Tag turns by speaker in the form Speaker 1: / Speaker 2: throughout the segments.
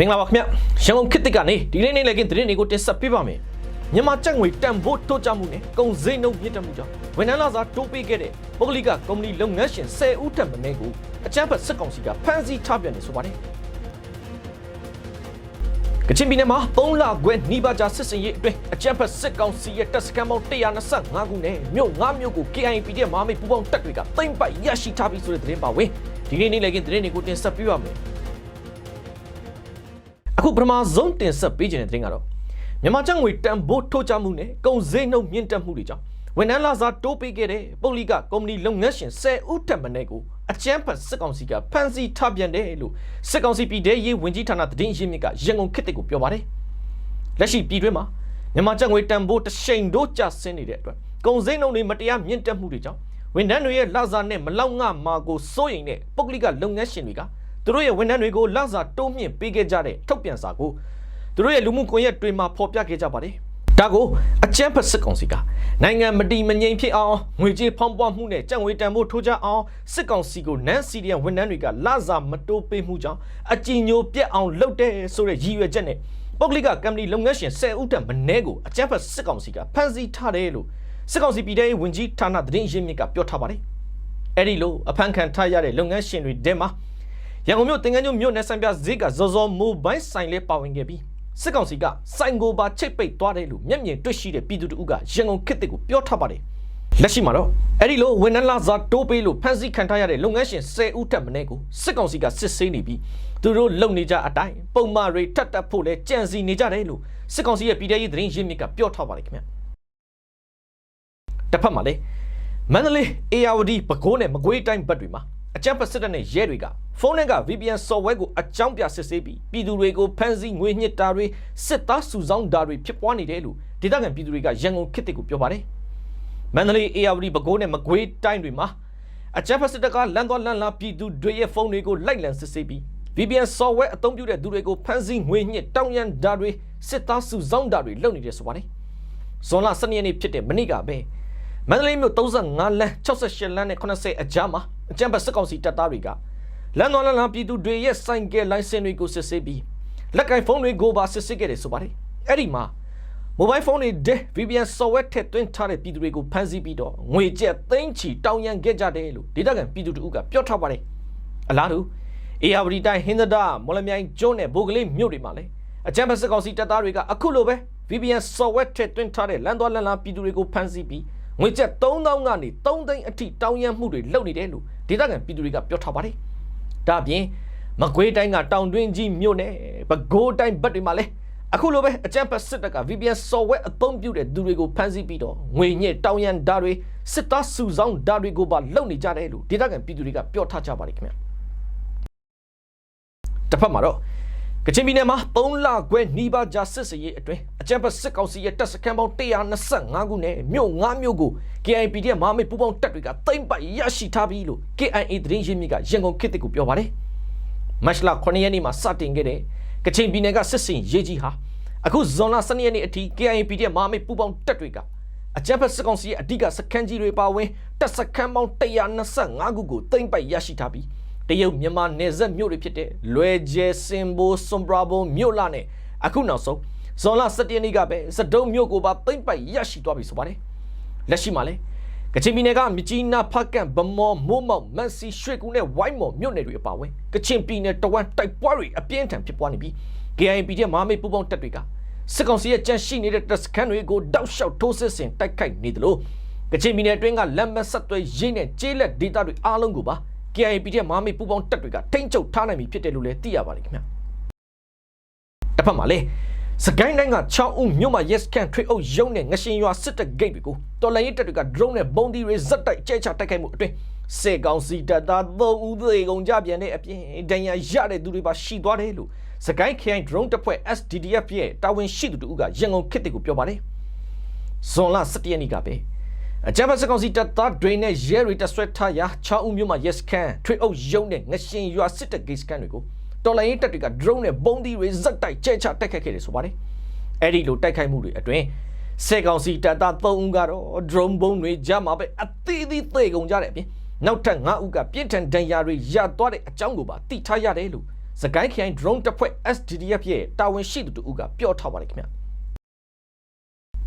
Speaker 1: မင်္ဂလာပါခင်ဗျရန်ကုန်ခေတ်တစ်ကနေဒီနေ့နေ့လည်းကင်းသတင်းတွေကိုတင်ဆက်ပေးပါမယ်မြန်မာကြက်ငွေတန်ဖိုးတိုးကြမှုနဲ့ကုန်စည်နှုန်းမြင့်တက်မှုကြောင့်ဝန်ထမ်းလာစားတိုးပေးခဲ့တဲ့ပုဂ္ဂလိကကုမ္ပဏီလုပ်ငန်းရှင်10ဦးထက်မနည်းကိုအကြမ်းဖက်စစ်ကောင်စီကဖမ်းဆီးထားပြန်တယ်ဆိုပါတယ်ကချင်ပြည်နယ်မှာ3လခွဲနှီးပါးကြာစစ်စင်ရေးအတွင်းအကြမ်းဖက်စစ်ကောင်စီရဲ့တပ်စခန်းပေါင်း125ခုနဲ့မြို့9မြို့ကို KIP တဲ့မာမိပူပေါင်းတပ်တွေကတိမ့်ပိုက်ရရှိထားပြီးဆိုတဲ့သတင်းပါဝင်ဒီနေ့နေ့လည်းကင်းသတင်းတွေကိုတင်ဆက်ပေးပါမယ် အခုပထမဆုံးတင်ဆက်ပေးခြင်းတဲ့တင်ကတော့မြန်မာကျပ်ငွေတန်ဖိုးထိုးချမှုနဲ့ကုန်စည်နှုန်းမြင့်တက်မှုတွေကြောင့်ဝန်ထမ်းလာစားတိုးပေးခဲ့တဲ့ပုဂ္ဂလိကကုမ္ပဏီလုပ်ငန်းရှင်10ဦးထက်မနည်းကိုအကြမ်းဖက်စစ်ကောင်စီကဖမ်းဆီးထားပြန်တယ်လို့စစ်ကောင်စီပြည်ထောင်ရေးဝန်ကြီးဌာနသတင်းရင်းမြစ်ကရန်ကုန်ခေတ်ကိုပြောပါတယ်လက်ရှိပြည်တွင်းမှာမြန်မာကျပ်ငွေတန်ဖိုးတစ်ရှိန်တို့ကျဆင်းနေတဲ့အတွက်ကုန်စည်နှုန်းတွေမတရားမြင့်တက်မှုတွေကြောင့်ဝန်ထမ်းတွေရဲ့လစာနဲ့မလောက်ငမာကိုစိုးရိမ်တဲ့ပုဂ္ဂလိကလုပ်ငန်းရှင်တွေက သူတို့ရဲ့ဝန်ထမ်းတွေကိုလစာတိုးမြင့်ပေးခဲ့ကြတဲ့ထုတ်ပြန်စာကိုသူတို့ရဲ့လူမှုကွန်ရက်တွေမှာဖော်ပြခဲ့ကြပါတယ်ဒါကိုအကြမ်းဖက်စစ်ကောင်စီကနိုင်ငံမတီမငြိမ်ဖြစ်အောင်ငွေကြေးဖောင်းပွားမှုနဲ့ကြံ့ငွေတန်ဖိုးထိုးကြအောင်စစ်ကောင်စီကိုနန်းစီရီယန်ဝန်ထမ်းတွေကလစာမတိုးပေးမှုကြောင့်အကြည်ညိုပြက်အောင်လုပ်တဲ့ဆိုတဲ့ရည်ရွယ်ချက်နဲ့ပုဂ္ဂလိကကမ္ပဏီလုပ်ငန်းရှင်10ဦးတန်မနည်းကိုအကြမ်းဖက်စစ်ကောင်စီကဖမ်းဆီးထားတယ်လို့စစ်ကောင်စီပြည်ထောင်ရေးဝန်ကြီးဌာနသတင်းရင်းမြစ်ကပြောထားပါတယ်အဲ့ဒီလိုအဖမ်းခံထားရတဲ့လုပ်ငန်းရှင်တွေတဲမှာ ရန်ကုန်မြို့တင်ကန်းကျွန်းမြို့နယ်ဆိုင်ပြဈေးကဇော်ဇော်မိုဘိုင်းဆိုင်လေးပါဝင်ခဲ့ပြီးစစ်ကောင်စီကစိုင်ကိုပါချိတ်ပိတ်သွားတယ်လို့မျက်မြင်တွေ့ရှိတဲ့ပြည်သူတို့ကရန်ကုန်ခေတ်တစ်ကိုပြောထားပါတယ်လက်ရှိမှာတော့အဲ့ဒီလိုဝန်ထမ်းလာစားတိုးပေးလို့ဖမ်းဆီးခံထားရတဲ့လုပ်ငန်းရှင်10ဦးထက်မနည်းကိုစစ်ကောင်စီကစစ်ဆေးနေပြီးသူတို့လုံနေကြအတိုင်းပုံမှန်တွေထပ်တက်ဖို့လဲကြံစီနေကြတယ်လို့စစ်ကောင်စီရဲ့ပြည်ထောင်ရေးသတင်းရင်းမြစ်ကပြောထားပါတယ်ခင်ဗျတစ်ဖက်မှာလေမန္တလေးအေယာဝတီပဲခူးနဲ့မကွေးတိုင်းဘက်တွေမှာ အကြမ်းဖက်စစ်တပ်နဲ့ရဲတွေကဖုန်းထဲက VPN software ကိုအကြောင်းပြစစ်ဆေးပြီးပြည်သူတွေကိုဖမ်းဆီးငွေညှစ်တာတွေစစ်သားစုဆောင်းတာတွေဖြစ်ပွားနေတယ်လို့ဒေသခံပြည်သူတွေကရန်ကုန်ခေတ်တစ်ကိုပြောပါတယ်မန္တလေးအေယာဝတီပဲခူးနဲ့မကွေးတိုင်းတွေမှာအကြမ်းဖက်စစ်တပ်ကလမ်းသွားလမ်းလာပြည်သူတွေရဲ့ဖုန်းတွေကိုလိုက်လံစစ်ဆေးပြီး VPN software အသုံးပြုတဲ့သူတွေကိုဖမ်းဆီးငွေညှစ်တောင်းရန်တာတွေစစ်သားစုဆောင်းတာတွေလုပ်နေတယ်ဆိုပါတယ်ဇွန်လ12ရက်နေ့ဖြစ်တဲ့မနေ့ကပဲမန္တလေးမြို့35လမ်း68လမ်းနဲ့80အကြားမှာ အကြမ်းဖက်စစ်ကောင်စီတပ်သားတွေကလမ်းတော်လမ်းလမ်းပြည်သူတွေရဲ့စိုင်ကယ်လိုင်စင်တွေကိုစစ်ဆေးပြီးလက်ကင်ဖုန်းတွေကိုပါစစ်ဆေးခဲ့တယ်ဆိုပါတယ်အဲ့ဒီမှာမိုဘိုင်းဖုန်းတွေတဲ့ VPN software ထည့်သွင်းထားတဲ့ပြည်သူတွေကိုဖမ်းဆီးပြီးတော့ငွေကျပ်သိန်းချီတောင်းရန်ခဲ့ကြတယ်လို့ဒေသခံပြည်သူတို့ကပြောထားပါတယ်အလားတူအေယာဝတီတိုင်းဟင်္ဒတာမော်လမြိုင်ကျွန်းနဲ့ဘိုကလေးမြို့တွေမှာလည်းအကြမ်းဖက်စစ်ကောင်စီတပ်သားတွေကအခုလိုပဲ VPN software ထည့်သွင်းထားတဲ့လမ်းသွားလမ်းလာပြည်သူတွေကိုဖမ်းဆီးပြီးငွေကျပ်3000ကနေ3သိန်းအထိတောင်းရန်မှုတွေလုပ်နေတယ်လို့ ဒေသခံပြည်သူတွေကပြောထားပါတယ်ဒါအပြင်မကွေးတိုင်းကတောင်တွင်းကြီးမြို့နယ်ပဲခူးတိုင်းဘက်တွေမှာလည်းအခုလိုပဲအကြမ်းဖက်စစ်တပ်က VPN software အသုံးပြုတဲ့သူတွေကိုဖမ်းဆီးပြီးတော့ငွေညစ်တောင်းရန်ဓာတ်တွေစစ်သားစုဆောင်းဓာတ်တွေကိုပါလုပ်နေကြတယ်လို့ဒေသခံပြည်သူတွေကပြောထားကြပါတယ်ခင်ဗျတစ်ဖက်မှာတော့ ကချင်ပြည်နယ်မှာ3လခွဲနှီးပါးကြာစစ်စရေးအတွင်းအကြမ်းဖက်စစ်ကောင်စီရဲ့တပ်စခန်းပေါင်း125ခုနဲ့မြို့9မြို့ကို KIP ရဲ့မဟာမိတ်ပူးပေါင်းတပ်တွေကတိမ့်ပိုက်ရရှိထားပြီလို့ KIA သတင်းရင်းမြစ်ကရန်ကုန်ခေတ်ကိုပြောပါတယ်။မတ်လ9ရက်နေ့မှာစတင်ခဲ့တဲ့ကချင်ပြည်နယ်ကစစ်စင်ရေးကြီးဟာအခုဇွန်လ12ရက်နေ့အထိ KIP ရဲ့မဟာမိတ်ပူးပေါင်းတပ်တွေကအကြမ်းဖက်စစ်ကောင်စီရဲ့အဓိကစခန်းကြီးတွေပါဝင်တပ်စခန်းပေါင်း125ခုကိုတိမ့်ပိုက်ရရှိထားပြီး တရုတ်မြန်မာနယ်စပ်မြို့တွေဖြစ်တဲ့လွယ်ကျဲစင်ဘိုစွန်ဘရာဘုံမြို့လာနဲ့အခုနောက်ဆုံးဇွန်လ17ရက်နေ့ကပဲစတုံးမြို့ကိုပါသိမ့်ပိုက်ရရှိသွားပြီဆိုပါတယ်လက်ရှိမှာလဲကချင်ပြည်နယ်ကမြကြီးနားဖတ်ကန်ဗမော်မိုးမောက်မန်စီရွှေကူနဲ့ဝိုင်းမော်မြို့နယ်တွေအပါအဝင်ကချင်ပြည်နယ်တဝမ်းတိုက်ပွဲတွေအပြင်းထန်ဖြစ်ပွားနေပြီး KIP ရဲ့မဟာမိတ်ပူးပေါင်းတပ်တွေကစစ်ကောင်စီရဲ့ကြန့်ရှိနေတဲ့တပ်စခန်းတွေကိုတောက်လျှောက်ထိုးစစ်ဆင်တိုက်ခိုက်နေတယ်လို့ကချင်ပြည်နယ်အတွင်းကလက်မဆက်သွဲရင်းနဲ့ကျေးလက်ဒေသတွေအားလုံးကိုပါ KIP ရဲ့မဟာမိတ်ပူးပေါင်းတပ်တွေကထိမ့်ချုပ်ထားနိုင်ပြီဖြစ်တယ်လို့လည်းသိရပါတယ်ခင်ဗျတစ်ဖက်မှာလည်းစကိုင်းတိုင်းက6ဦးမြို့မှာ yes can ထွေအုပ်ရုံးနဲ့ငရှင်ရွာစစ်တပ်ဂိတ်တွေကိုတော်လိုင်းတပ်တွေက drone နဲ့ဘုံဒီတွေဇက်တိုက်ကျဲချတိုက်ခိုက်မှုအတွင်းစေကောင်စီတပ်သား3ဦးသေကုန်ကြပြန်တဲ့အပြင်ဒဏ်ရာရတဲ့သူတွေပါရှိသွားတယ်လို့စကိုင်း KI drone တပ်ဖွဲ့ SDDF ရဲ့တာဝန်ရှိသူတို့ကရန်ကုန်ခေတ်တွေကိုပြောပါတယ်ဇွန်လ17ရက်နေ့ကပဲ အကြမ်းဖက်စကောင်စီတပ်သားတွေနဲ့ရဲတွေတဆွဲထားရာ6ဦးမြို့မှာ yes can ထွေအုပ်ရုံးနဲ့ငရှင်ရွာစစ်တပ် gate scan တွေကိုတော်လိုင်းတပ်တွေက drone နဲ့ဘုံဒီတွေဇက်တိုက်ကျဲချတိုက်ခတ်ခဲ့တယ်ဆိုပါတယ်အဲ့ဒီလိုတိုက်ခိုက်မှုတွေအတွင်းစေကောင်စီတပ်သား3ဦးကတော့ drone ဘုံတွေကြားမှာပဲအသေးသေးသေကုန်ကြတဲ့အပြင်နောက်ထပ်9ဦးကပြင်းထန်ဒဏ်ရာတွေရသွားတဲ့အကြောင်းကိုပါသိထားရတယ်လို့စကိုင်းခရိုင် drone တပ်ဖွဲ့ SDDF ရဲ့တာဝန်ရှိသူတူကပြောထားပါတယ်ခင်ဗျ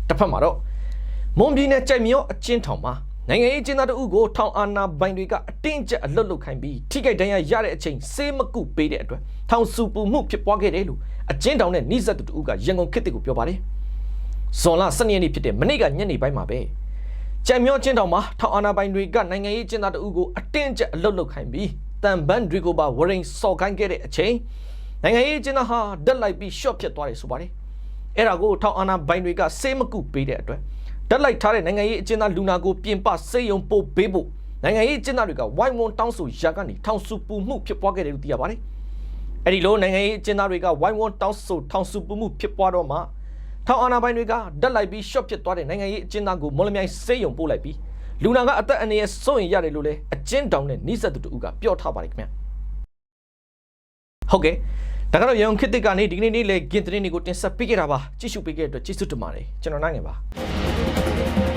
Speaker 1: တစ်ဖက်မှာတော့ မွန်ပြည်နယ်ကြိုက်မြောအချင်းထောင်မှာနိုင်ငံရေးကျင်းသားတို့ကိုထောင်အာဏာပိုင်တွေကအတင်းကျပ်အလွတ်လုခိုင်းပြီးထိခိုက်ဒဏ်ရာရတဲ့အချိန်စေးမကုပေးတဲ့အတွက်ထောင်စုပူမှုဖြစ်ပွားခဲ့တယ်လို့အချင်းတောင်နဲ့နှိစက်သူတို့ကရန်ကုန်ခေတ်တစ်ကိုပြောပါတယ်။ဇွန်လ12ရက်နေ့ဖြစ်တဲ့မနေ့ကညနေပိုင်းမှာပဲကြံမြောချင်းတောင်မှာထောင်အာဏာပိုင်တွေကနိုင်ငံရေးကျင်းသားတို့ကိုအတင်းကျပ်အလွတ်လုခိုင်းပြီးတန်ဘန်တွေကိုပါဝရင်စော်ခိုင်းခဲ့တဲ့အချိန်နိုင်ငံရေးကျင်းသားဟာဓာတ်လိုက်ပြီးရှော့ဖြစ်သွားတယ်ဆိုပါတယ်။အဲ့ဒါကိုထောင်အာဏာပိုင်တွေကစေးမကုပေးတဲ့အတွက် တက်လိုက်ထားတဲ့နိုင်ငံရေးအကျဉ်းသားလူနာကိုပြင်ပစေယုံပို့ပေးဖို့နိုင်ငံရေးအကျဉ်းသားတွေကဝိုင်းဝန်းတောင်းဆိုရာကနေထောင်စုပူမှုဖြစ်ပွားခဲ့တယ်လို့သိရပါတယ်။အဲဒီလိုနိုင်ငံရေးအကျဉ်းသားတွေကဝိုင်းဝန်းတောင်းဆိုထောင်စုပူမှုဖြစ်ပွားတော့မှထောင်အာဏာပိုင်တွေကတက်လိုက်ပြီးရှော့ဖြစ်သွားတဲ့နိုင်ငံရေးအကျဉ်းသားကိုမော်လမြိုင်စေယုံပို့လိုက်ပြီးလူနာကအသက်အန္တရာယ်စိုးရင်ရတယ်လို့လည်းအကျဉ်းတောင်နဲ့နှိစက်သူတို့ကပြောထားပါတယ်ခင်ဗျ။ဟုတ်ကဲ့ဒါကတော့ရုံခေတ်တစ်ကနေဒီကနေ့နေ့လေဂင်သတင်းတွေကိုတင်ဆက်ပေးခဲ့တာပါကြည့်ရှုပေးခဲ့တဲ့အတွက်ကျေးဇူးတင်ပါတယ်ကျွန်တော်နိုင်ငယ်ပါ Thank you.